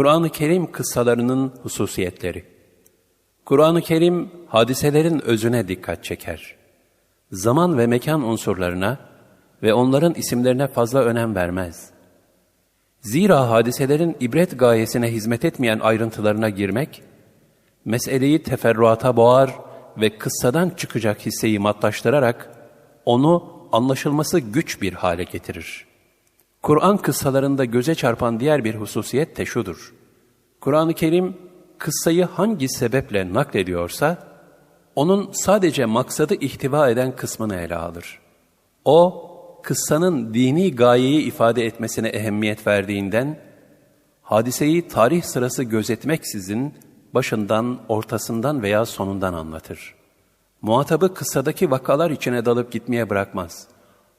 Kur'an-ı Kerim kıssalarının hususiyetleri Kur'an-ı Kerim hadiselerin özüne dikkat çeker. Zaman ve mekan unsurlarına ve onların isimlerine fazla önem vermez. Zira hadiselerin ibret gayesine hizmet etmeyen ayrıntılarına girmek, meseleyi teferruata boğar ve kıssadan çıkacak hisseyi matlaştırarak onu anlaşılması güç bir hale getirir. Kur'an kıssalarında göze çarpan diğer bir hususiyet de şudur. Kur'an-ı Kerim kıssayı hangi sebeple naklediyorsa, onun sadece maksadı ihtiva eden kısmını ele alır. O, kıssanın dini gayeyi ifade etmesine ehemmiyet verdiğinden, hadiseyi tarih sırası gözetmeksizin başından, ortasından veya sonundan anlatır. Muhatabı kıssadaki vakalar içine dalıp gitmeye bırakmaz.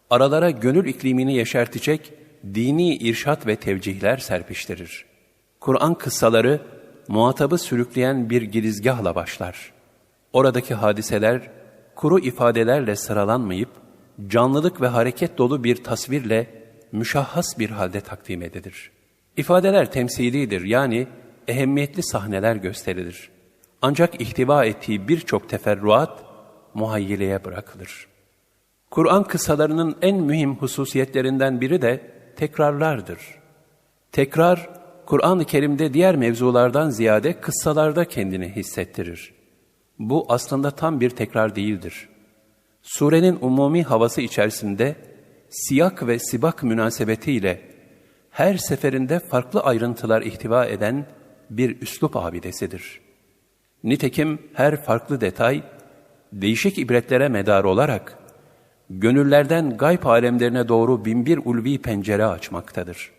Aralara gönül iklimini yeşertecek dini irşat ve tevcihler serpiştirir. Kur'an kıssaları muhatabı sürükleyen bir girizgahla başlar. Oradaki hadiseler kuru ifadelerle sıralanmayıp canlılık ve hareket dolu bir tasvirle müşahhas bir halde takdim edilir. İfadeler temsilidir yani ehemmiyetli sahneler gösterilir. Ancak ihtiva ettiği birçok teferruat muhayyileye bırakılır. Kur'an kıssalarının en mühim hususiyetlerinden biri de tekrarlardır. Tekrar, Kur'an-ı Kerim'de diğer mevzulardan ziyade kıssalarda kendini hissettirir. Bu aslında tam bir tekrar değildir. Surenin umumi havası içerisinde siyak ve sibak münasebetiyle her seferinde farklı ayrıntılar ihtiva eden bir üslup abidesidir. Nitekim her farklı detay, değişik ibretlere medar olarak, gönüllerden gayb alemlerine doğru binbir ulvi pencere açmaktadır.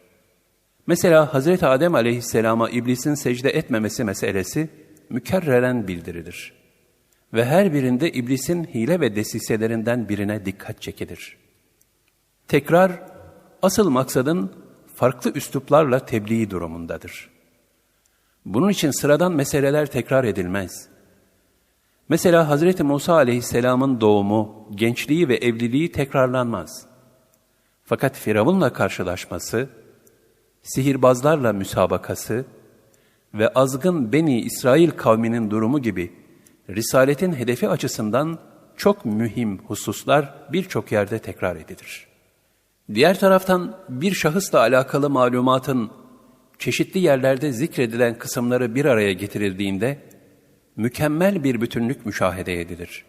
Mesela Hazreti Adem aleyhisselama iblisin secde etmemesi meselesi mükerreren bildirilir. Ve her birinde iblisin hile ve desiselerinden birine dikkat çekilir. Tekrar, asıl maksadın farklı üsluplarla tebliği durumundadır. Bunun için sıradan meseleler tekrar edilmez. Mesela Hazreti Musa aleyhisselamın doğumu, gençliği ve evliliği tekrarlanmaz. Fakat Firavun'la karşılaşması, sihirbazlarla müsabakası ve azgın Beni İsrail kavminin durumu gibi Risaletin hedefi açısından çok mühim hususlar birçok yerde tekrar edilir. Diğer taraftan bir şahısla alakalı malumatın çeşitli yerlerde zikredilen kısımları bir araya getirildiğinde mükemmel bir bütünlük müşahede edilir.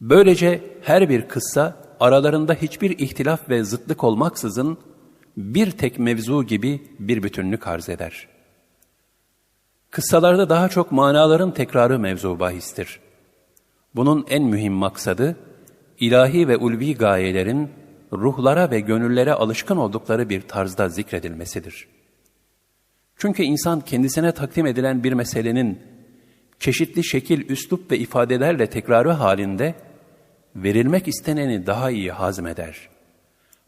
Böylece her bir kıssa aralarında hiçbir ihtilaf ve zıtlık olmaksızın bir tek mevzu gibi bir bütünlük arz eder. Kıssalarda daha çok manaların tekrarı mevzu bahistir. Bunun en mühim maksadı, ilahi ve ulvi gayelerin ruhlara ve gönüllere alışkın oldukları bir tarzda zikredilmesidir. Çünkü insan kendisine takdim edilen bir meselenin çeşitli şekil, üslup ve ifadelerle tekrarı halinde verilmek isteneni daha iyi hazmeder.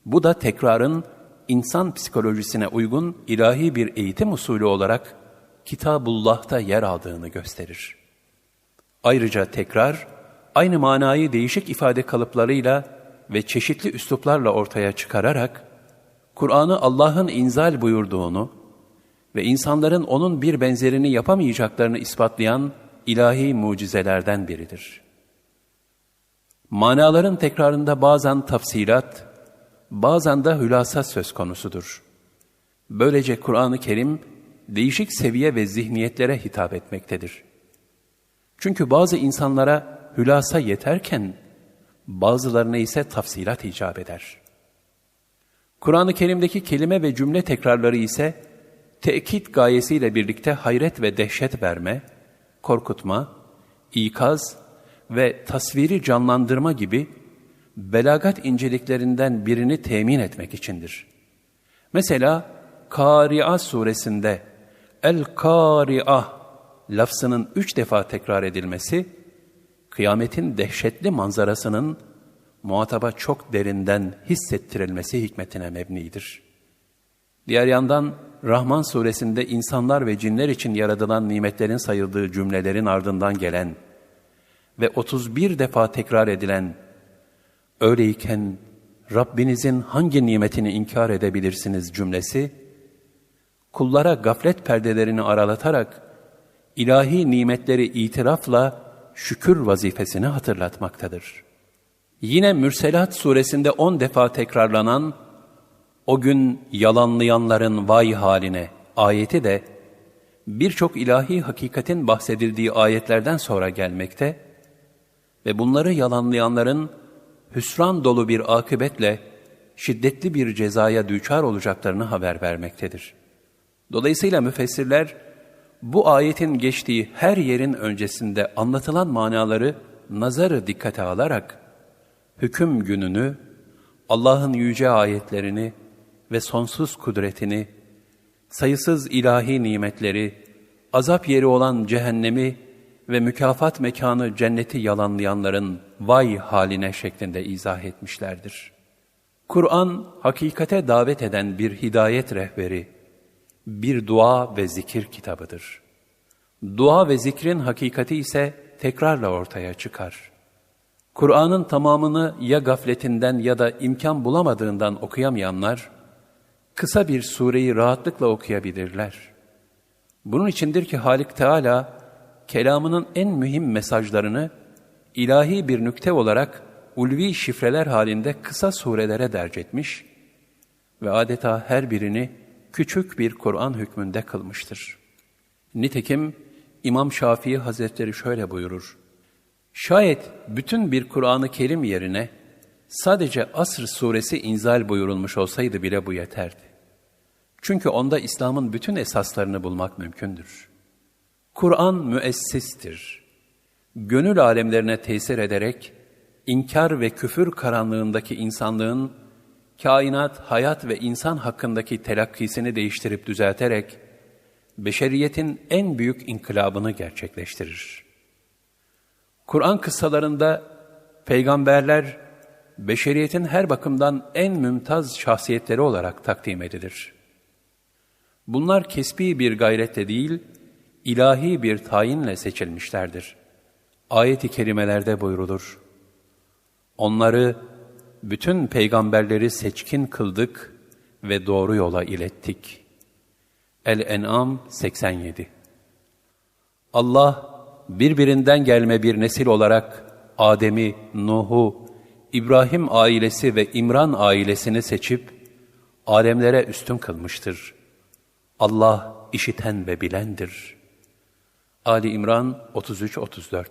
Bu da tekrarın insan psikolojisine uygun ilahi bir eğitim usulü olarak Kitabullah'ta yer aldığını gösterir. Ayrıca tekrar, aynı manayı değişik ifade kalıplarıyla ve çeşitli üsluplarla ortaya çıkararak, Kur'an'ı Allah'ın inzal buyurduğunu ve insanların onun bir benzerini yapamayacaklarını ispatlayan ilahi mucizelerden biridir. Manaların tekrarında bazen tafsilat, bazen de hülasa söz konusudur. Böylece Kur'an-ı Kerim değişik seviye ve zihniyetlere hitap etmektedir. Çünkü bazı insanlara hülasa yeterken bazılarına ise tafsilat icap eder. Kur'an-ı Kerim'deki kelime ve cümle tekrarları ise tekit gayesiyle birlikte hayret ve dehşet verme, korkutma, ikaz ve tasviri canlandırma gibi belagat inceliklerinden birini temin etmek içindir. Mesela Kari'a suresinde El-Kari'a lafzının üç defa tekrar edilmesi, kıyametin dehşetli manzarasının muhataba çok derinden hissettirilmesi hikmetine mebnidir. Diğer yandan Rahman suresinde insanlar ve cinler için yaratılan nimetlerin sayıldığı cümlelerin ardından gelen ve 31 defa tekrar edilen öyleyken Rabbinizin hangi nimetini inkar edebilirsiniz cümlesi, kullara gaflet perdelerini aralatarak ilahi nimetleri itirafla şükür vazifesini hatırlatmaktadır. Yine Mürselat suresinde on defa tekrarlanan o gün yalanlayanların vay haline ayeti de birçok ilahi hakikatin bahsedildiği ayetlerden sonra gelmekte ve bunları yalanlayanların hüsran dolu bir akıbetle şiddetli bir cezaya düçar olacaklarını haber vermektedir. Dolayısıyla müfessirler bu ayetin geçtiği her yerin öncesinde anlatılan manaları nazarı dikkate alarak hüküm gününü, Allah'ın yüce ayetlerini ve sonsuz kudretini, sayısız ilahi nimetleri, azap yeri olan cehennemi ve mükafat mekanı cenneti yalanlayanların vay haline şeklinde izah etmişlerdir. Kur'an, hakikate davet eden bir hidayet rehberi, bir dua ve zikir kitabıdır. Dua ve zikrin hakikati ise tekrarla ortaya çıkar. Kur'an'ın tamamını ya gafletinden ya da imkan bulamadığından okuyamayanlar, kısa bir sureyi rahatlıkla okuyabilirler. Bunun içindir ki Halik Teala, kelamının en mühim mesajlarını ilahi bir nükte olarak ulvi şifreler halinde kısa surelere derc etmiş ve adeta her birini küçük bir Kur'an hükmünde kılmıştır. Nitekim İmam Şafii Hazretleri şöyle buyurur. Şayet bütün bir Kur'an-ı Kerim yerine sadece Asr suresi inzal buyurulmuş olsaydı bile bu yeterdi. Çünkü onda İslam'ın bütün esaslarını bulmak mümkündür. Kur'an müessistir. Gönül alemlerine tesir ederek, inkar ve küfür karanlığındaki insanlığın, kainat, hayat ve insan hakkındaki telakkisini değiştirip düzelterek, beşeriyetin en büyük inkılabını gerçekleştirir. Kur'an kıssalarında peygamberler, beşeriyetin her bakımdan en mümtaz şahsiyetleri olarak takdim edilir. Bunlar kesbi bir gayrette değil, ilahi bir tayinle seçilmişlerdir. Ayet-i kerimelerde buyrulur. Onları, bütün peygamberleri seçkin kıldık ve doğru yola ilettik. El-En'am 87 Allah, birbirinden gelme bir nesil olarak Adem'i, Nuh'u, İbrahim ailesi ve İmran ailesini seçip, alemlere üstün kılmıştır. Allah işiten ve bilendir.'' Ali İmran 33-34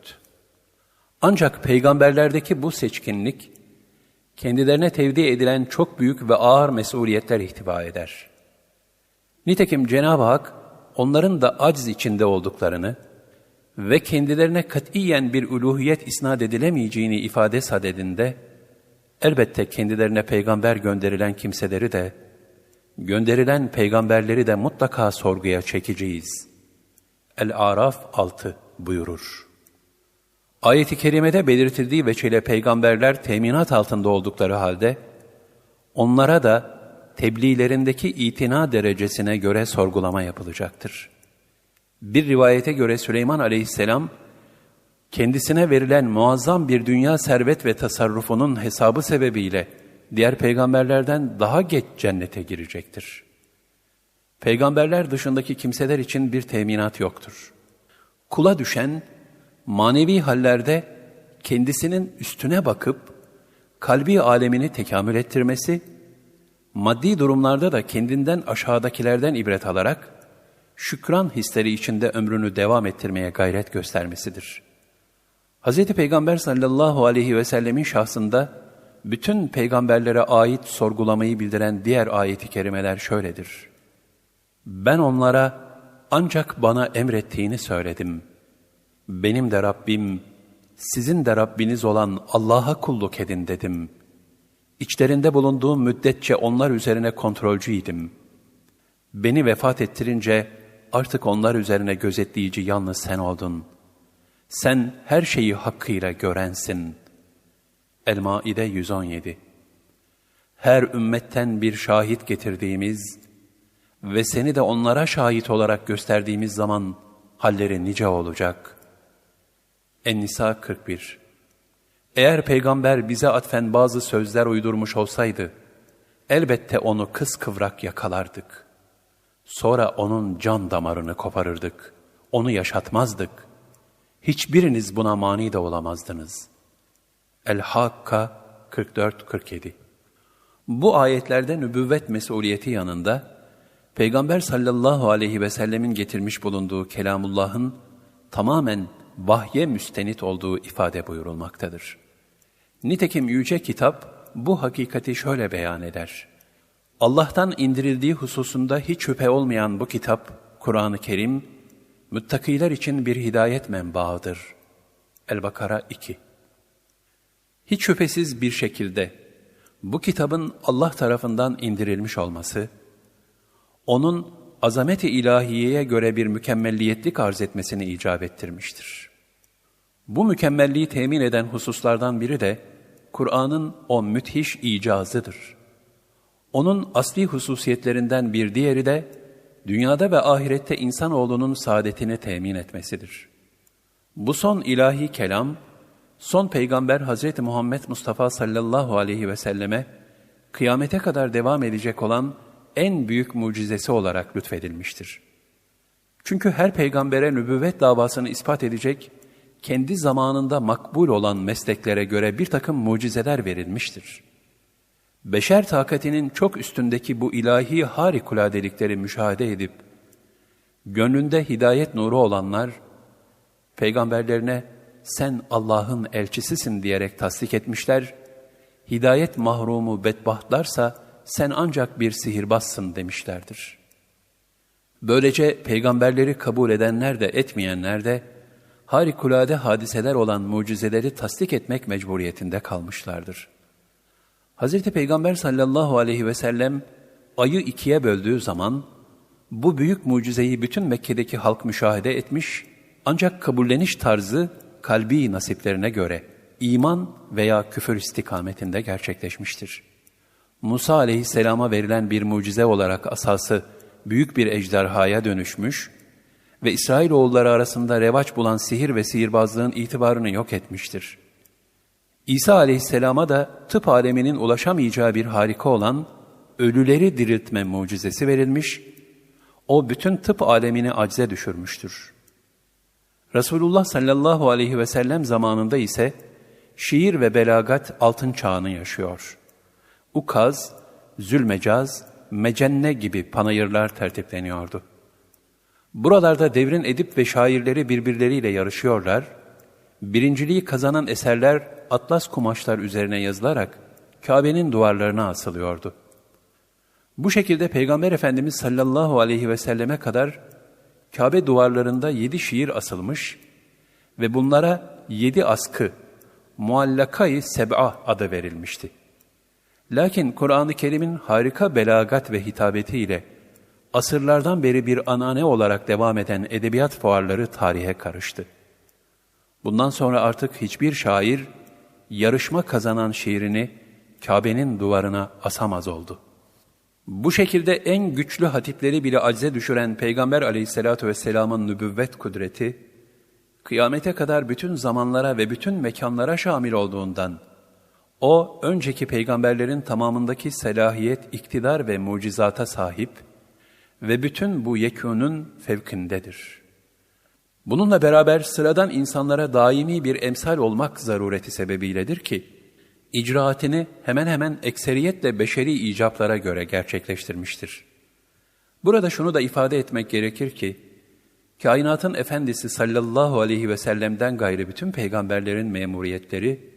Ancak peygamberlerdeki bu seçkinlik, kendilerine tevdi edilen çok büyük ve ağır mesuliyetler ihtiva eder. Nitekim Cenab-ı Hak, onların da acz içinde olduklarını ve kendilerine katiyen bir uluhiyet isnat edilemeyeceğini ifade sadedinde, elbette kendilerine peygamber gönderilen kimseleri de, gönderilen peygamberleri de mutlaka sorguya çekeceğiz.'' El-Araf 6 buyurur. Ayet-i kerimede belirtildiği veçile peygamberler teminat altında oldukları halde, onlara da tebliğlerindeki itina derecesine göre sorgulama yapılacaktır. Bir rivayete göre Süleyman aleyhisselam, kendisine verilen muazzam bir dünya servet ve tasarrufunun hesabı sebebiyle diğer peygamberlerden daha geç cennete girecektir.'' Peygamberler dışındaki kimseler için bir teminat yoktur. Kula düşen manevi hallerde kendisinin üstüne bakıp kalbi alemini tekamül ettirmesi, maddi durumlarda da kendinden aşağıdakilerden ibret alarak şükran hisleri içinde ömrünü devam ettirmeye gayret göstermesidir. Hz. Peygamber sallallahu aleyhi ve sellemin şahsında bütün peygamberlere ait sorgulamayı bildiren diğer ayeti kerimeler şöyledir. Ben onlara ancak bana emrettiğini söyledim. Benim de Rabbim, sizin de Rabbiniz olan Allah'a kulluk edin dedim. İçlerinde bulunduğum müddetçe onlar üzerine kontrolcüydim. Beni vefat ettirince artık onlar üzerine gözetleyici yalnız sen oldun. Sen her şeyi hakkıyla görensin. El-Maide 117 Her ümmetten bir şahit getirdiğimiz, ve seni de onlara şahit olarak gösterdiğimiz zaman halleri nice olacak. En-Nisa 41 Eğer peygamber bize atfen bazı sözler uydurmuş olsaydı, elbette onu kıskıvrak yakalardık. Sonra onun can damarını koparırdık. Onu yaşatmazdık. Hiçbiriniz buna mani de olamazdınız. El-Hakka 44-47 Bu ayetlerde nübüvvet mesuliyeti yanında, Peygamber sallallahu aleyhi ve sellemin getirmiş bulunduğu kelamullahın tamamen vahye müstenit olduğu ifade buyurulmaktadır. Nitekim yüce kitap bu hakikati şöyle beyan eder. Allah'tan indirildiği hususunda hiç şüphe olmayan bu kitap, Kur'an-ı Kerim, müttakiler için bir hidayet menbaıdır. El-Bakara 2 Hiç şüphesiz bir şekilde bu kitabın Allah tarafından indirilmiş olması, onun azameti ilahiyeye göre bir mükemmelliyetlik arz etmesini icap ettirmiştir. Bu mükemmelliği temin eden hususlardan biri de Kur'an'ın o müthiş icazıdır. Onun asli hususiyetlerinden bir diğeri de dünyada ve ahirette insanoğlunun saadetini temin etmesidir. Bu son ilahi kelam, son peygamber Hazreti Muhammed Mustafa sallallahu aleyhi ve selleme kıyamete kadar devam edecek olan en büyük mucizesi olarak lütfedilmiştir. Çünkü her peygambere nübüvvet davasını ispat edecek, kendi zamanında makbul olan mesleklere göre bir takım mucizeler verilmiştir. Beşer takatinin çok üstündeki bu ilahi harikuladelikleri müşahede edip, gönlünde hidayet nuru olanlar, peygamberlerine sen Allah'ın elçisisin diyerek tasdik etmişler, hidayet mahrumu bedbahtlarsa sen ancak bir sihirbazsın demişlerdir. Böylece peygamberleri kabul edenler de etmeyenler de harikulade hadiseler olan mucizeleri tasdik etmek mecburiyetinde kalmışlardır. Hz. Peygamber sallallahu aleyhi ve sellem ayı ikiye böldüğü zaman bu büyük mucizeyi bütün Mekke'deki halk müşahede etmiş ancak kabulleniş tarzı kalbi nasiplerine göre iman veya küfür istikametinde gerçekleşmiştir. Musa aleyhisselama verilen bir mucize olarak asası büyük bir ejderhaya dönüşmüş ve İsrailoğulları arasında revaç bulan sihir ve sihirbazlığın itibarını yok etmiştir. İsa aleyhisselama da tıp aleminin ulaşamayacağı bir harika olan ölüleri diriltme mucizesi verilmiş, o bütün tıp alemini acze düşürmüştür. Resulullah sallallahu aleyhi ve sellem zamanında ise şiir ve belagat altın çağını yaşıyor. Ukaz, zülmecaz, mecenne gibi panayırlar tertipleniyordu. Buralarda devrin edip ve şairleri birbirleriyle yarışıyorlar, birinciliği kazanan eserler atlas kumaşlar üzerine yazılarak Kabe'nin duvarlarına asılıyordu. Bu şekilde Peygamber Efendimiz sallallahu aleyhi ve selleme kadar Kabe duvarlarında yedi şiir asılmış ve bunlara yedi askı, muallakayı seb'a adı verilmişti. Lakin Kur'an-ı Kerim'in harika belagat ve hitabetiyle asırlardan beri bir anane olarak devam eden edebiyat fuarları tarihe karıştı. Bundan sonra artık hiçbir şair yarışma kazanan şiirini Kabe'nin duvarına asamaz oldu. Bu şekilde en güçlü hatipleri bile acize düşüren Peygamber aleyhissalatü vesselamın nübüvvet kudreti, kıyamete kadar bütün zamanlara ve bütün mekanlara şamil olduğundan, o önceki peygamberlerin tamamındaki selahiyet, iktidar ve mucizata sahip ve bütün bu yekûnun fevkindedir.'' Bununla beraber sıradan insanlara daimi bir emsal olmak zarureti sebebiyledir ki, icraatini hemen hemen ekseriyetle beşeri icaplara göre gerçekleştirmiştir. Burada şunu da ifade etmek gerekir ki, kainatın efendisi sallallahu aleyhi ve sellem'den gayrı bütün peygamberlerin memuriyetleri,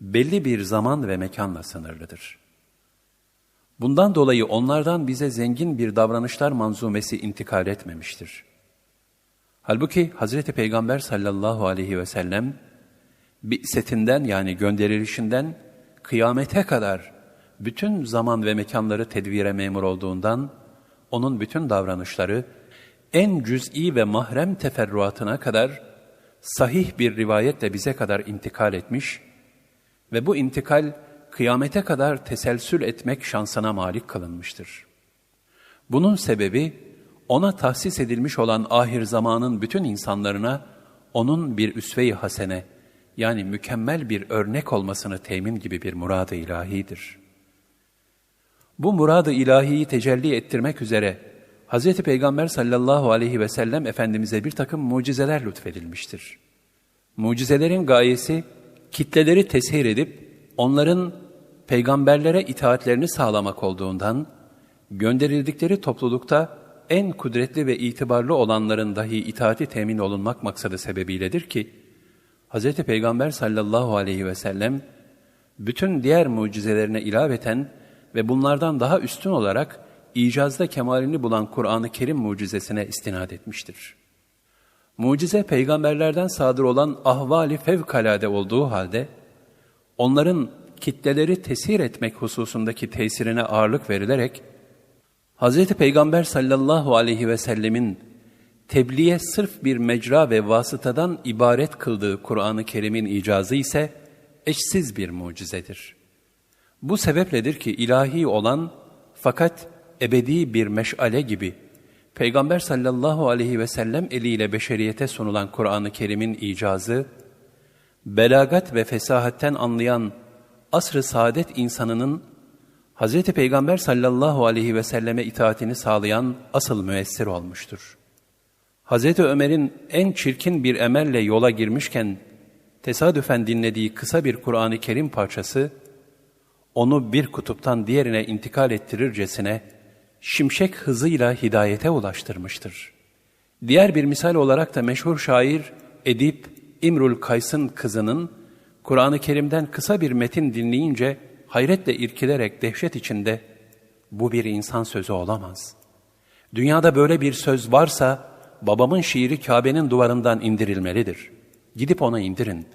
belli bir zaman ve mekanla sınırlıdır. Bundan dolayı onlardan bize zengin bir davranışlar manzumesi intikal etmemiştir.'' Halbuki Hazreti Peygamber sallallahu aleyhi ve sellem setinden yani gönderilişinden kıyamete kadar bütün zaman ve mekanları tedvire memur olduğundan onun bütün davranışları en cüz'i ve mahrem teferruatına kadar sahih bir rivayetle bize kadar intikal etmiş ve bu intikal kıyamete kadar teselsül etmek şansına malik kılınmıştır. Bunun sebebi ona tahsis edilmiş olan ahir zamanın bütün insanlarına onun bir üsve-i hasene yani mükemmel bir örnek olmasını temin gibi bir murad-ı ilahidir. Bu murad-ı ilahiyi tecelli ettirmek üzere Hz. Peygamber sallallahu aleyhi ve sellem Efendimiz'e bir takım mucizeler lütfedilmiştir. Mucizelerin gayesi kitleleri teshir edip onların peygamberlere itaatlerini sağlamak olduğundan, gönderildikleri toplulukta en kudretli ve itibarlı olanların dahi itaati temin olunmak maksadı sebebiyledir ki, Hz. Peygamber sallallahu aleyhi ve sellem, bütün diğer mucizelerine ilaveten ve bunlardan daha üstün olarak icazda kemalini bulan Kur'an-ı Kerim mucizesine istinad etmiştir. Mucize peygamberlerden sadır olan ahvali fevkalade olduğu halde, onların kitleleri tesir etmek hususundaki tesirine ağırlık verilerek, Hz. Peygamber sallallahu aleyhi ve sellemin tebliğe sırf bir mecra ve vasıtadan ibaret kıldığı Kur'an-ı Kerim'in icazı ise eşsiz bir mucizedir. Bu sebepledir ki ilahi olan fakat ebedi bir meşale gibi Peygamber sallallahu aleyhi ve sellem eliyle beşeriyete sunulan Kur'an-ı Kerim'in icazı, belagat ve fesahatten anlayan asr-ı saadet insanının Hz. Peygamber sallallahu aleyhi ve selleme itaatini sağlayan asıl müessir olmuştur. Hz. Ömer'in en çirkin bir emelle yola girmişken tesadüfen dinlediği kısa bir Kur'an-ı Kerim parçası, onu bir kutuptan diğerine intikal ettirircesine şimşek hızıyla hidayete ulaştırmıştır. Diğer bir misal olarak da meşhur şair Edip İmrul Kays'ın kızının Kur'an-ı Kerim'den kısa bir metin dinleyince hayretle irkilerek dehşet içinde bu bir insan sözü olamaz. Dünyada böyle bir söz varsa babamın şiiri Kabe'nin duvarından indirilmelidir. Gidip ona indirin.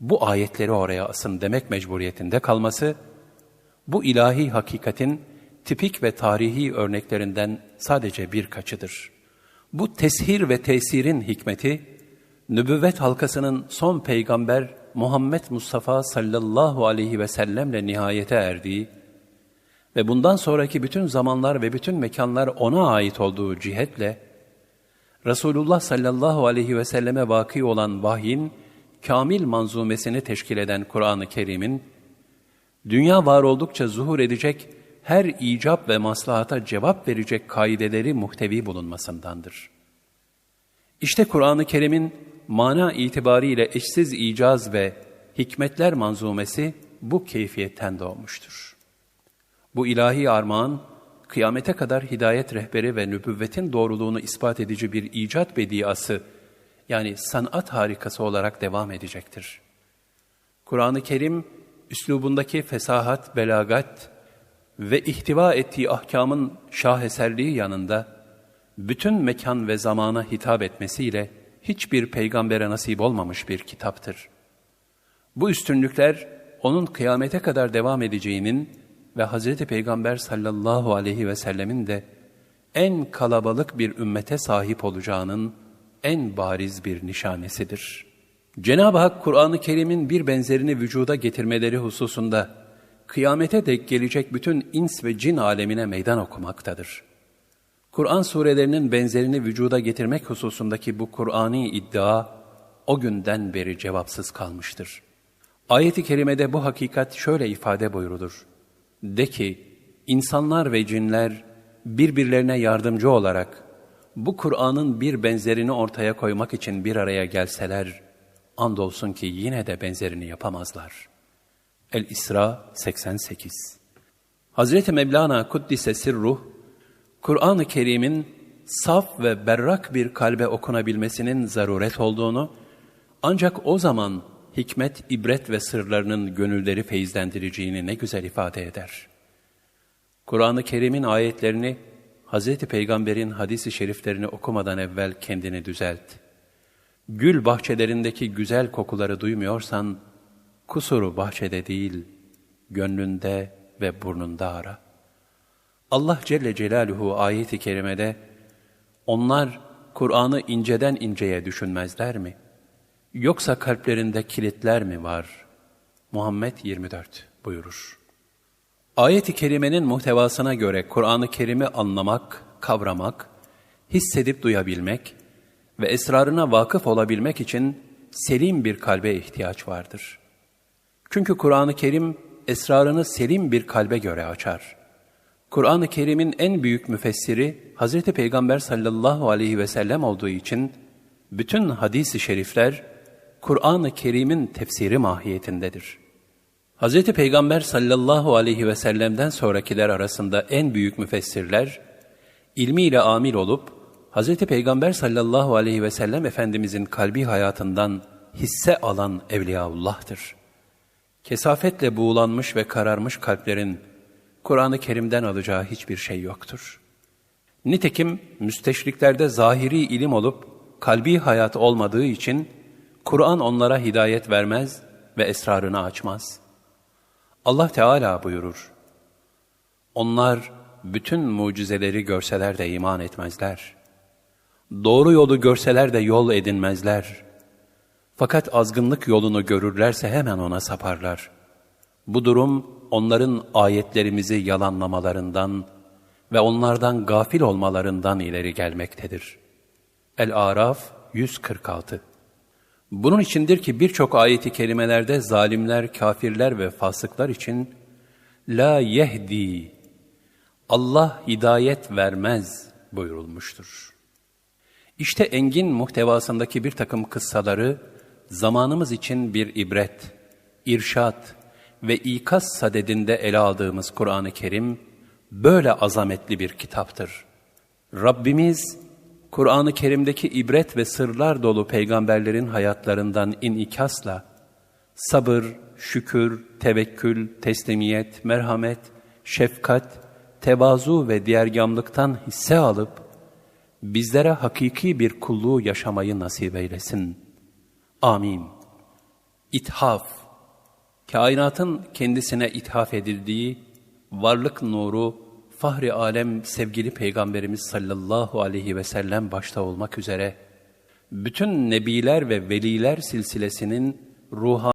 Bu ayetleri oraya asın demek mecburiyetinde kalması, bu ilahi hakikatin tipik ve tarihi örneklerinden sadece birkaçıdır. Bu teshir ve tesirin hikmeti, nübüvvet halkasının son peygamber Muhammed Mustafa sallallahu aleyhi ve sellemle nihayete erdiği ve bundan sonraki bütün zamanlar ve bütün mekanlar ona ait olduğu cihetle, Resulullah sallallahu aleyhi ve selleme vaki olan vahyin, kamil manzumesini teşkil eden Kur'an-ı Kerim'in, dünya var oldukça zuhur edecek her icap ve maslahata cevap verecek kaideleri muhtevi bulunmasındandır. İşte Kur'an-ı Kerim'in mana itibariyle eşsiz icaz ve hikmetler manzumesi bu keyfiyetten doğmuştur. Bu ilahi armağan, kıyamete kadar hidayet rehberi ve nübüvvetin doğruluğunu ispat edici bir icat bediası, yani sanat harikası olarak devam edecektir. Kur'an-ı Kerim, üslubundaki fesahat, belagat ve ihtiva ettiği ahkamın şaheserliği yanında, bütün mekan ve zamana hitap etmesiyle, hiçbir peygambere nasip olmamış bir kitaptır. Bu üstünlükler onun kıyamete kadar devam edeceğinin ve Hz. Peygamber sallallahu aleyhi ve sellemin de en kalabalık bir ümmete sahip olacağının en bariz bir nişanesidir. Cenab-ı Hak Kur'an-ı Kerim'in bir benzerini vücuda getirmeleri hususunda kıyamete dek gelecek bütün ins ve cin alemine meydan okumaktadır. Kur'an surelerinin benzerini vücuda getirmek hususundaki bu Kur'ani iddia o günden beri cevapsız kalmıştır. Ayet-i kerimede bu hakikat şöyle ifade buyurulur. De ki, insanlar ve cinler birbirlerine yardımcı olarak bu Kur'an'ın bir benzerini ortaya koymak için bir araya gelseler, andolsun ki yine de benzerini yapamazlar. El-İsra 88 Hazreti Mevlana Kuddise Sirruh, Kur'an-ı Kerim'in saf ve berrak bir kalbe okunabilmesinin zaruret olduğunu, ancak o zaman hikmet, ibret ve sırlarının gönülleri feyizlendireceğini ne güzel ifade eder. Kur'an-ı Kerim'in ayetlerini, Hz. Peygamber'in hadisi şeriflerini okumadan evvel kendini düzelt. Gül bahçelerindeki güzel kokuları duymuyorsan, kusuru bahçede değil, gönlünde ve burnunda ara.'' Allah Celle Celaluhu ayeti kerimede onlar Kur'an'ı inceden inceye düşünmezler mi? Yoksa kalplerinde kilitler mi var? Muhammed 24 buyurur. Ayet-i kerimenin muhtevasına göre Kur'an-ı Kerim'i anlamak, kavramak, hissedip duyabilmek ve esrarına vakıf olabilmek için selim bir kalbe ihtiyaç vardır. Çünkü Kur'an-ı Kerim esrarını selim bir kalbe göre açar Kur'an-ı Kerim'in en büyük müfessiri Hz. Peygamber sallallahu aleyhi ve sellem olduğu için bütün hadis-i şerifler Kur'an-ı Kerim'in tefsiri mahiyetindedir. Hz. Peygamber sallallahu aleyhi ve sellem'den sonrakiler arasında en büyük müfessirler, ilmiyle amil olup, Hz. Peygamber sallallahu aleyhi ve sellem Efendimizin kalbi hayatından hisse alan Evliyaullah'tır. Kesafetle buğulanmış ve kararmış kalplerin Kur'an-ı Kerim'den alacağı hiçbir şey yoktur. Nitekim müsteşriklerde zahiri ilim olup kalbi hayat olmadığı için Kur'an onlara hidayet vermez ve esrarını açmaz. Allah Teala buyurur. Onlar bütün mucizeleri görseler de iman etmezler. Doğru yolu görseler de yol edinmezler. Fakat azgınlık yolunu görürlerse hemen ona saparlar. Bu durum onların ayetlerimizi yalanlamalarından ve onlardan gafil olmalarından ileri gelmektedir. El-Araf 146 Bunun içindir ki birçok ayeti kerimelerde zalimler, kafirler ve fasıklar için La yehdi Allah hidayet vermez buyurulmuştur. İşte engin muhtevasındaki bir takım kıssaları zamanımız için bir ibret, irşat ve ikaz sadedinde ele aldığımız Kur'an-ı Kerim böyle azametli bir kitaptır. Rabbimiz Kur'an-ı Kerim'deki ibret ve sırlar dolu peygamberlerin hayatlarından inikasla sabır, şükür, tevekkül, teslimiyet, merhamet, şefkat, tevazu ve diğergamlıktan hisse alıp bizlere hakiki bir kulluğu yaşamayı nasip eylesin. Amin. İthaf Kainatın kendisine ithaf edildiği varlık nuru, fahri alem sevgili Peygamberimiz sallallahu aleyhi ve sellem başta olmak üzere, bütün nebiler ve veliler silsilesinin ruha